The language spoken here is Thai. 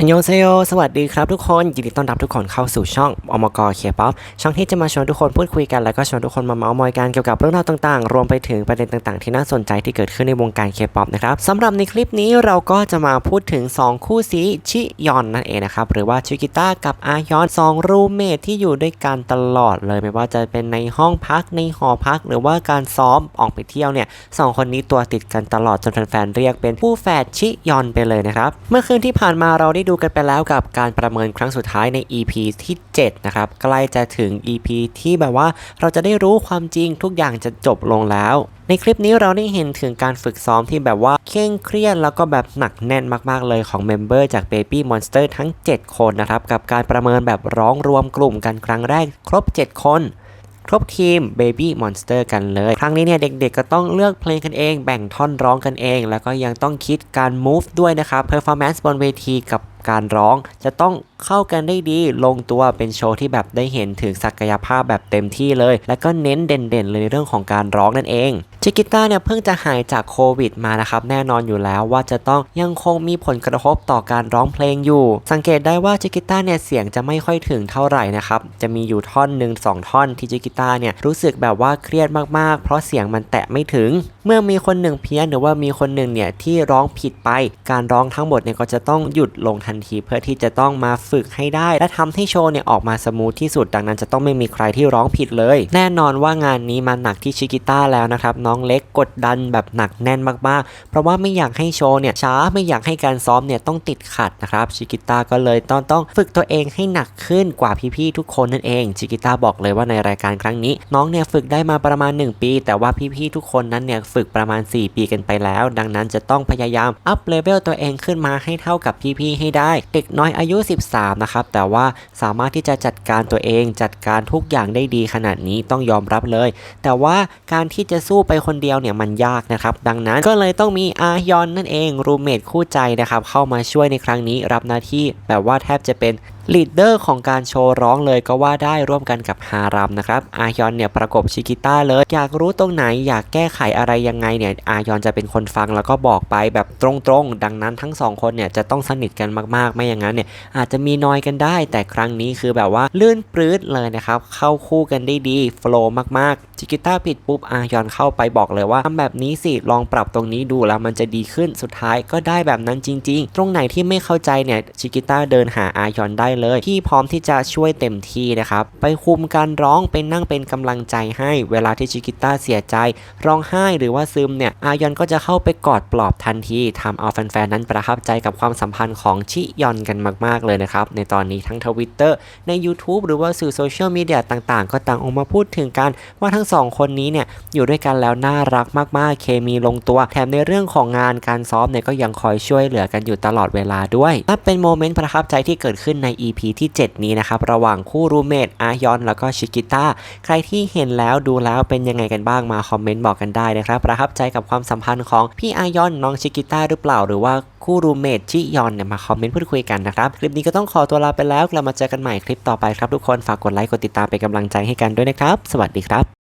อันยองเซโยสวัสดีครับทุกคน ยินดีต้อนรับทุกคนเข้าสู่ช่องอมกเคป๊อปช่องที่จะมาชวนทุกคนพูดคุยกัน แล้วก็ชวนทุกคนมาเมาส์มอยกันเกี่ยวกับเรื่องราวต่างๆ รวมไปถึงประเด็นต่างๆ ที่น่าสนใจที่เกิดขึ้นในวงการเคป๊อปนะครับสำหรับในคลิปนี้เราก็จะมาพูดถึง 2 คู่ซีชิยอนนั่นเองนะครับ หรือว่าชิกิต้ากับอายอน2รูเมทที่อยู่ด้วยกันตลอดเลยไม่ว่าจะเป็นในห้องพักในหอพัก หรือว่าการซ้อมออกไปเที่ยวเนี่ยสองคนนี้ตัวติดกันตลอดจนแฟนๆเรียกเป็นคู่แฝดชิยอนไปเลยนะครับเมื่อคืนที่ผ่านมาเราได้ดูกันไปแล้วกับการประเมินครั้งสุดท้ายใน EP ที่ 7 นะครับ ใกล้จะถึง EP ที่แบบว่าเราจะได้รู้ความจริงทุกอย่างจะจบลงแล้ว ในคลิปนี้เราได้เห็นถึงการฝึกซ้อมที่แบบว่าเคร่งเครียดแล้วก็แบบหนักแน่นมากๆเลยของเมมเบอร์จาก Baby Monster ทั้ง 7 คนนะครับ กับการประเมินแบบร้องรวมกลุ่มกันครั้งแรก ครบ 7 คนครบทีม Baby Monster กันเลย ครั้งนี้เนี่ยเด็กๆ ก็ต้องเลือกเพลงกันเอง แบ่งท่อนร้องกันเอง แล้วก็ยังต้องคิดการ move ด้วยนะครับ performance บนเวทีกับ การร้องจะต้องเข้ากันได้ดีลงตัวเป็นโชว์ที่แบบได้เห็นถึงศักยภาพแบบเต็มที่เลย แล้วก็เน้นเด่นๆเลยในเรื่องของการร้องนั่นเอง ชิกิต้าเนี่ยเพิ่งจะหายจากโควิดมานะครับแน่นอนอยู่แล้วว่าจะต้องยังคงมีผลกระทบต่อการร้องเพลงอยู่ สังเกตได้ว่าชิกิต้าเนี่ยเสียงจะไม่ค่อยถึงเท่าไหร่นะครับจะมีอยู่ท่อนหนึ่งสองท่อนที่ชิกิต้าเนี่ยรู้สึกแบบว่าเครียดมากๆ เพราะเสียงมันแตะไม่ถึง เมื่อมีคนหนึ่งเพี้ยนหรือว่ามีคนหนึ่งเนี่ยที่ร้องผิดไป การร้องทั้งหมดเนี่ยก็จะต้องหยุดลงทันทีเพื่อที่จะต้องมาฝึกให้ได้ และทำให้โชว์เนี่ยออกมาสมูทที่สุดดังนั้นจะต้องไม่มีใครที่ร้องผิดเลย แน่นอนว่างานนี้มันหนักที่ชิกิต้าแล้วนะครับน้องเล็กกดดันแบบหนักแน่นมากๆ เพราะว่าไม่อยากให้โชว์เนี่ยช้าไม่อยากให้การซ้อมเนี่ยต้องติดขัดนะครับชิกิต้าก็เลยต้องต้องฝึกตัวเองให้หนักขึ้นกว่าพี่ๆทุกคนนั่นเองชิกิต้าบอกเลยว่าในรายการครั้งนี้ น้องเนี่ยฝึกได้มาประมาณ 1 ปี แต่ว่าพี่ๆทุกคนนั้นเนี่ยฝึกประมาณ 4 ปีกันไปแล้ว ดังนั้นจะต้องพยายามอัพเลเวลตัวเองขึ้นมาให้เท่ากับพี่ๆให้ได้ เด็กน้อยอายุ 13 นะครับแต่ว่าสามารถที่จะจัดการตัวเองจัดการทุกอย่างได้ดีขนาดนี้ต้องยอมรับเลย แต่ว่าการที่จะสู้ไปคนเดียวเนี่ยมันยากนะครับ ดังนั้นก็เลยต้องมีอายอนนั่นเองรูเมทคู่ใจนะครับเข้ามาช่วยในครั้งนี้รับหน้าที่แบบว่าแทบจะเป็นลีดเดอร์ของการโชว์ร้องเลยก็ว่าได้ร่วมกันกับฮารัมนะครับ อายอนเนี่ยประกบชิกิต้าเลย อยากรู้ตรงไหนอยากแก้ไขอะไรยังไงเนี่ย อายอนจะเป็นคนฟังแล้วก็บอกไปแบบตรงๆ ดังนั้นทั้งสองคนเนี่ยจะต้องสนิทกันมากๆ ไม่อย่างนั้นเนี่ยอาจจะมีนอยกันได้ แต่ครั้งนี้คือแบบว่าลื่นปลื้ดเลยนะครับ เข้าคู่กันได้ดีโฟล์มากๆ ชิกิต้าผิดปุ๊บ อายอนเข้าไปบอกเลยว่าทำแบบนี้สิลองปรับตรงนี้ดูแล้วมันจะดีขึ้น สุดท้ายก็ได้แบบนั้นจริง ๆ ตรงไหนที่ไม่เข้าใจเนี่ย ชิกิต้าเดินหาอายอนได้เลยที่พร้อมที่จะช่วยเต็มที่นะครับ ไปคุมการร้องเป็นนั่งเป็นกำลังใจให้เวลาที่ชิกิต้าเสียใจ ร้องไห้หรือว่าซึมเนี่ยอายอนก็จะเข้าไปกอดปลอบทันทีทำเอาแฟนๆนั้นประทับใจกับความสัมพันธ์ของชิยอนกันมาก ๆเลยนะครับ ในตอนนี้ทั้งทวิตเตอร์ใน YouTube หรือว่าสื่อโซเชียลมีเดียต่างๆ ก็ต่างออกมาพูดถึงกันว่าทั้งสองคนนี้เนี่ยอยู่ด้วยกันแล้วน่ารักมากๆ เคมีลงตัวแถมในเรื่องของงานการซ้อมเนี่ยก็ยังคอยช่วยเหลือกันอยู่ตลอดเวลาด้วยนับเป็นโมเมนต์ประทับใจที่เกิดขึ้นใน EP ที่ 7 นี้นะครับ ระหว่างคู่รูเมทอายอน แล้วก็ชิกิต้า ใครที่เห็นแล้วดูแล้วเป็นยังไงกันบ้างมาคอมเมนต์บอกกันได้นะครับ ประทับใจกับความสัมพันธ์ของพี่อายอนน้องชิกิต้าหรือเปล่า หรือว่าคู่รูเมทชิยอนเนี่ยมาคอมเมนต์พูดคุยกันนะครับ คลิปนี้ก็ต้องขอตัวลาไปแล้วเรามาเจอกันใหม่คลิปต่อไปครับทุกคน ฝากกดไลค์ กดติดตามเป็นกำลังใจให้กันด้วยนะครับ สวัสดีครับ